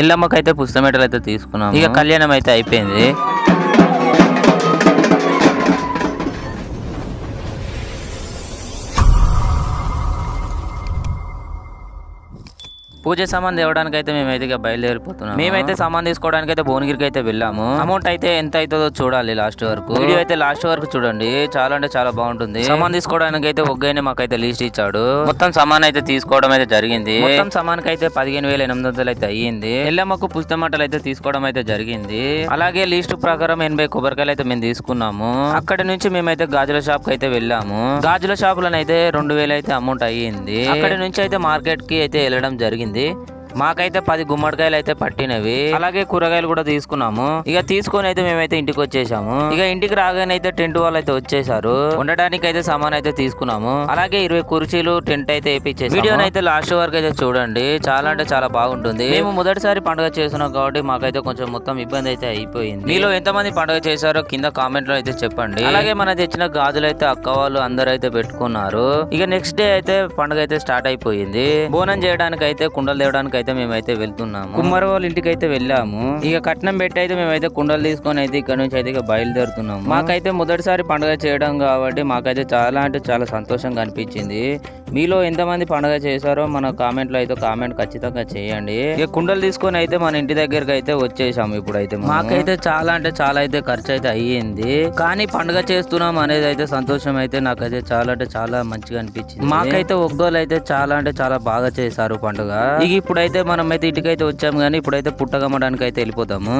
ఎల్లమ్మకైతే పుస్తమెటలు అయితే తీసుకున్నాం ఇక కళ్యాణం అయితే అయిపోయింది. పూజ సామాన్ తేవడానికి అయితే మేమైతే ఇక బయలుదేరిపోతున్నాం. మేమైతే సామాన్ తీసుకోవడానికి అయితే భువనగిరికి అయితే వెళ్ళాము. అమౌంట్ అయితే ఎంత అవుతుందో చూడాలి లాస్ట్ వరకు. వీడియో అయితే లాస్ట్ వరకు చూడండి. చాలా అంటే చాలా బాగుంటుంది. సామాన్ తీసుకోవడానికి అయితే ఒగ్గైనా మాకైతే లీస్ట్ ఇచ్చాడు. మొత్తం సామాన్ అయితే తీసుకోవడం అయితే జరిగింది. మొత్తం సామాన్ అయితే పదిహేను వేల ఎనిమిది వందలు అయితే అయ్యింది. ఎల్లమ్మకు పుస్తమట్టలు అయితే తీసుకోవడం అయితే జరిగింది. అలాగే లీస్ట్ ప్రకారం ఎనభై కొబ్బరికాయలు అయితే మేము తీసుకున్నాము. అక్కడి నుంచి మేమైతే గాజుల షాప్కి అయితే వెళ్ళాము. గాజుల షాప్ అయితే రెండు వేలు అయితే అమౌంట్ అయ్యింది. అక్కడి నుంచి అయితే మార్కెట్కి అయితే వెళ్ళడం జరిగింది. வந்து మాకైతే పది గుమ్మడికాయలు అయితే పట్టినవి. అలాగే కూరగాయలు కూడా తీసుకున్నాము. ఇక తీసుకొని అయితే మేమైతే ఇంటికి వచ్చేసాము. ఇక ఇంటికి రాగానే అయితే టెంట్ వాళ్ళు అయితే వచ్చేసారు. ఉండడానికి అయితే సామాన్ అయితే తీసుకున్నాము. అలాగే ఇరవై కుర్చీలు టెంట్ అయితే వేపించేసి వీడియోని అయితే లాస్ట్ వరకు అయితే చూడండి. చాలా అంటే చాలా బాగుంటుంది. మేము మొదటిసారి పండుగ చేస్తున్నాం కాబట్టి మాకైతే కొంచెం మొత్తం ఇబ్బంది అయితే అయిపోయింది. మీలో ఎంతమంది పండుగ చేశారో కింద కామెంట్లో అయితే చెప్పండి. అలాగే మన తెచ్చిన గాజులు అయితే అక్క వాళ్ళు అందరూ అయితే పెట్టుకున్నారు. ఇక నెక్స్ట్ డే అయితే పండుగ అయితే స్టార్ట్ అయిపోయింది. బోనం చేయడానికి అయితే కుండలు తేవడానికి అయితే మేమైతే వెళ్తున్నాము. కుమ్మర వాళ్ళ ఇంటికి అయితే వెళ్ళాము. ఇక కట్నం పెట్టి అయితే మేమైతే కుండలు తీసుకొని అయితే ఇక్కడ నుంచి అయితే ఇక బయలుదేరుతున్నాము. మాకైతే మొదటిసారి పండుగ చేయడం కాబట్టి మాకైతే చాలా అంటే చాలా సంతోషంగా అనిపించింది. మీలో ఎంతమంది పండుగ చేశారో మన కామెంట్లో అయితే కామెంట్ ఖచ్చితంగా చేయండి. ఇక కుండలు తీసుకొని అయితే మన ఇంటి దగ్గరికి అయితే వచ్చేసాము ఇప్పుడైతే మాకైతే చాలా అంటే చాలా అయితే ఖర్చు అయితే అయ్యింది. కానీ పండుగ చేస్తున్నాం అనేది అయితే సంతోషం అయితే నాకైతే చాలా అంటే చాలా మంచిగా అనిపించింది. మాకైతే ఒగ్గోలు అయితే చాలా అంటే చాలా బాగా చేశారు పండుగ. ఇక ఇప్పుడైతే మనం అయితే ఇంటికైతే వచ్చాము కానీ ఇప్పుడైతే పుట్టగమ్మడానికి అయితే వెళ్ళిపోతాము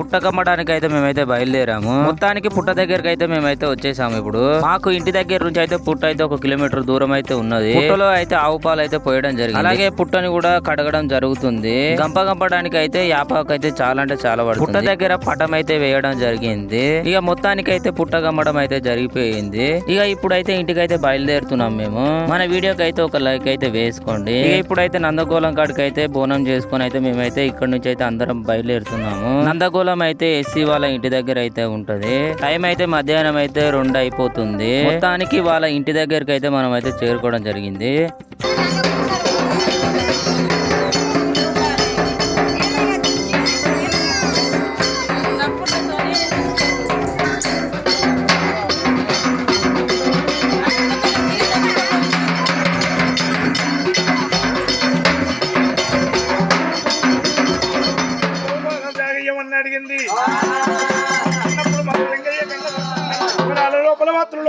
పుట్టకమ్మడానికి అయితే మేమైతే బయలుదేరాము. మొత్తానికి పుట్ట దగ్గరికి అయితే మేమైతే వచ్చేసాము ఇప్పుడు. మాకు ఇంటి దగ్గర నుంచి అయితే పుట్ట అయితే ఒక కిలోమీటర్ దూరం అయితే ఉన్నది. పుట్టలో అయితే ఆవు పాలు అయితే పోయడం జరిగింది. అలాగే పుట్టని కూడా కడగడం జరుగుతుంది. గంప గంపడానికి అయితే యాపాకు అయితే చాలా అంటే చాలా పడుతుంది. పుట్ట దగ్గర పటం అయితే వేయడం జరిగింది. ఇక మొత్తానికి అయితే పుట్ట గమ్మడం అయితే జరిగిపోయింది. ఇక ఇప్పుడైతే ఇంటికి అయితే బయలుదేరుతున్నాం మేము. మన వీడియోకి అయితే ఒక లైక్ అయితే వేసుకోండి. ఇక ఇప్పుడైతే నందగోళం కాడికి అయితే బోనం చేసుకొని అయితే మేమైతే ఇక్కడ నుంచి అయితే అందరం బయలుదేరుతున్నాము. నందగోళం అయితే ఎస్సీ వాళ్ళ ఇంటి దగ్గర అయితే ఉంటది. టైం అయితే మధ్యాహ్నం అయితే రెండు అయిపోతుంది. మొత్తానికి వాళ్ళ ఇంటి దగ్గరికి అయితే మనం అయితే చేరుకోవడం జరిగింది.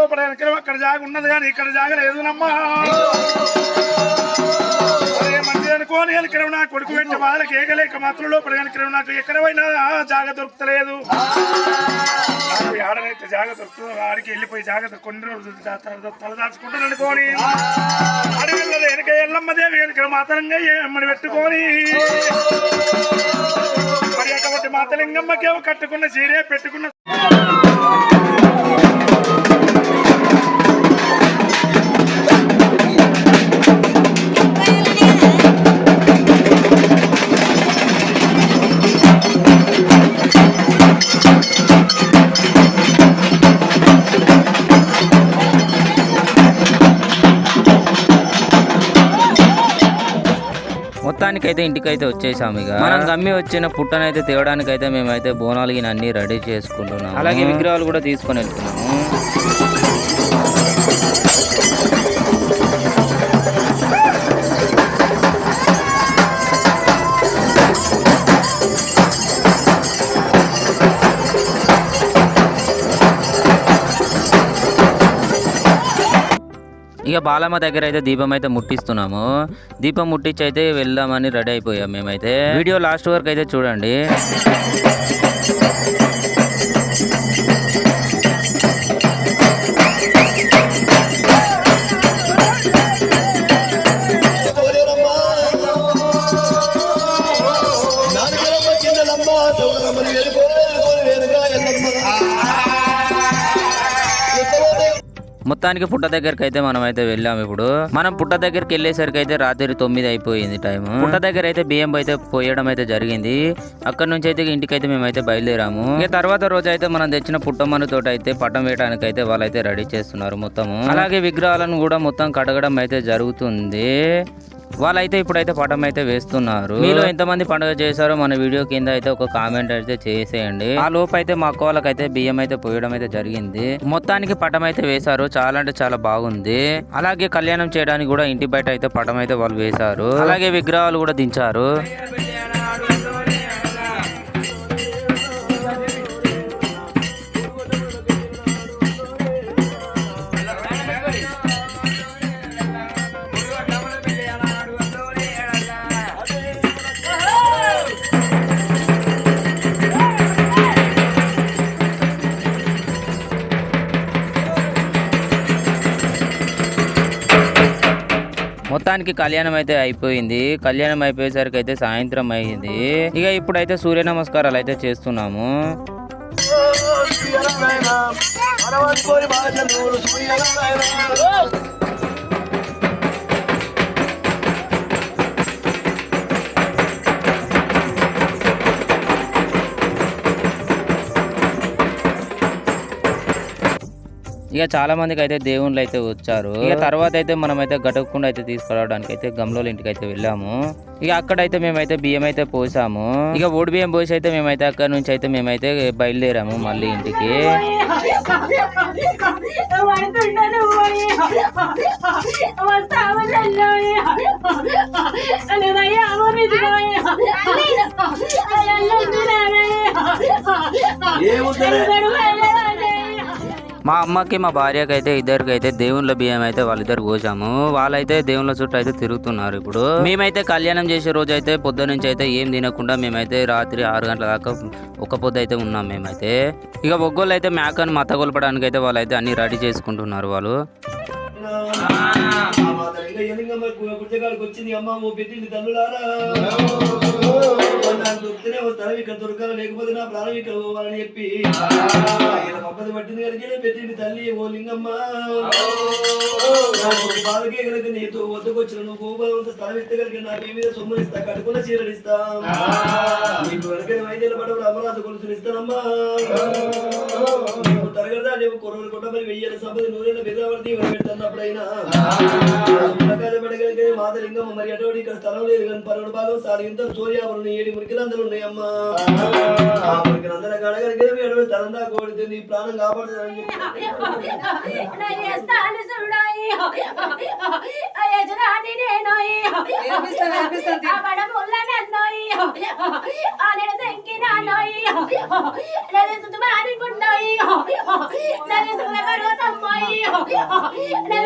లోపల మాత్రం అక్కడ జాగ ఉన్నది కానీ ఇక్కడ జాగ లేదునమ్మా. అనుకోని వెనకరం నా కొడుకు వెంట వాళ్ళకి ఏగలేక మాత్రం లోపల వెనకరం నాకు ఎక్కడైనా జాగ దొరుకుతలేదు. ఆడనైతే జాగ దొరుకుతుందో ఆడికి వెళ్ళిపోయి జాగ్రత్త కొన్ని రోజులు తలదాచుకుంటాను అనుకోని. అడవిలో వెనక ఎల్లమ్మ దేవి వెనక మాత్రంగా ఎమ్మడి పెట్టుకొని. మరి అటువంటి మాతలింగమ్మకేమో కట్టుకున్న చీరే పెట్టుకున్న మొత్తానికి అయితే ఇంటికైతే వచ్చేసాము ఇక మనం గమ్మి వచ్చిన పుట్టనైతే తేవడానికి అయితే మేమైతే బోనాలు గిన అన్ని రెడీ చేసుకుంటున్నాం అలాగే విగ్రహాలు కూడా తీసుకొని వెళ్తున్నాము. ఇక బాలమ్మ దగ్గర అయితే దీపం అయితే ముట్టిస్తున్నాము. దీపం ముట్టించి అయితే వెళ్దామని రెడీ అయిపోయాం మేమైతే. వీడియో లాస్ట్ వరకు అయితే చూడండి. మొత్తానికి పుట్ట దగ్గరికి అయితే మనం అయితే వెళ్ళాము ఇప్పుడు. మనం పుట్ట దగ్గరికి వెళ్ళేసరికి అయితే రాత్రి తొమ్మిది అయిపోయింది టైం పుట్ట దగ్గర అయితే బియ్యం అయితే పోయడం అయితే జరిగింది. అక్కడ నుంచి అయితే ఇంటికి అయితే మేమైతే బయలుదేరాము. ఇక తర్వాత రోజు అయితే మనం తెచ్చిన పుట్టమ్మని తోట అయితే పట్టం వేయడానికి అయితే వాళ్ళైతే రెడీ చేస్తున్నారు మొత్తము. అలాగే విగ్రహాలను కూడా మొత్తం కడగడం అయితే జరుగుతుంది. వాళ్ళైతే ఇప్పుడైతే పటం అయితే వేస్తున్నారు. మీలో ఎంతమంది పండుగ చేశారో మన వీడియో కింద అయితే ఒక కామెంట్ అయితే చేసేయండి. ఆ లోపు అయితే మా అక్క వాళ్ళకైతే బియ్యం అయితే పోయడం అయితే జరిగింది. మొత్తానికి పటం అయితే వేశారు. చాలా అంటే చాలా బాగుంది. అలాగే కళ్యాణం చేయడానికి కూడా ఇంటి బయట అయితే పటం అయితే వాళ్ళు వేశారు. అలాగే విగ్రహాలు కూడా దించారు. మొత్తానికి కళ్యాణం అయితే అయిపోయింది. కళ్యాణం అయిపోయేసరికి అయితే సాయంత్రం అయింది. ఇక ఇప్పుడైతే సూర్య నమస్కారాలు అయితే చేస్తున్నాము. మనవనుకోని ఇక చాలా మందికి అయితే దేవుళ్ళు అయితే వచ్చారు. ఇక తర్వాత అయితే మనం అయితే గటకుండా అయితే తీసుకురావడానికి అయితే గమలోల ఇంటికి అయితే వెళ్ళాము. ఇక అక్కడైతే మేమైతే బియ్యం అయితే పోసాము. ఇక ఓడి బియ్యం పోసి అయితే మేమైతే అక్కడ నుంచి అయితే మేమైతే బయలుదేరాము మళ్ళీ ఇంటికి. మా అమ్మకి మా భార్యకి అయితే ఇద్దరికి అయితే దేవుళ్ళ బియ్యం అయితే వాళ్ళిద్దరు పోసాము వాళ్ళైతే దేవుళ్ళ చుట్టూ అయితే తిరుగుతున్నారు ఇప్పుడు. మేమైతే కళ్యాణం చేసే రోజు అయితే పొద్దు నుంచి అయితే ఏం తినకుండా మేమైతే రాత్రి ఆరు గంటల దాకా ఒక పొద్దు అయితే ఉన్నాం మేమైతే. ఇక ఒగ్గోళ్ళు అయితే మేకను మత కొలపడానికి అయితే వాళ్ళైతే అన్ని రెడీ చేసుకుంటున్నారు వాళ్ళు. ఎలింగమ్మ గుర్తగాడికి వచ్చింది అమ్మ ఓ పెట్టింది తల్లులారా. నాకు దొరికితేనే వస్తాను ఇక్కడ దొరకాలి లేకపోతే నా ప్రాణం ఇక్కడ పోవాలని చెప్పి. ఒక్కది పట్టింది కనుక పెట్టింది తల్లి ఓ లింగమ్మ. బాధకే కనుక నీతో వద్దకొచ్చిన నువ్వు గోపాలంత స్థలం ఇస్తే కనుక నాకు మీద సొమ్ములు ఇస్తా కట్టుకున్న చీరలు ఇస్తా. నీకు వెనక వైద్యుల పడవలు అమరాధ కొలుసులు ఇస్తానమ్మా. నీకు తరగదా లేవు కొరవలు కొట్టమని వెయ్యాలి సంపద నూనెల పెడతాను అప్పుడైనా. ఉండకాల పడగలిగే మాదలింగమ్మ మరి అటువంటి ఇక్కడ స్థలం లేదు కానీ పరుడు భాగం సారింత సూర్యావరుని ఏడు మురికిలందరూ ఉన్నాయమ్మా ఆ ప్రాణం కాపాడుతుందని చెప్పి నది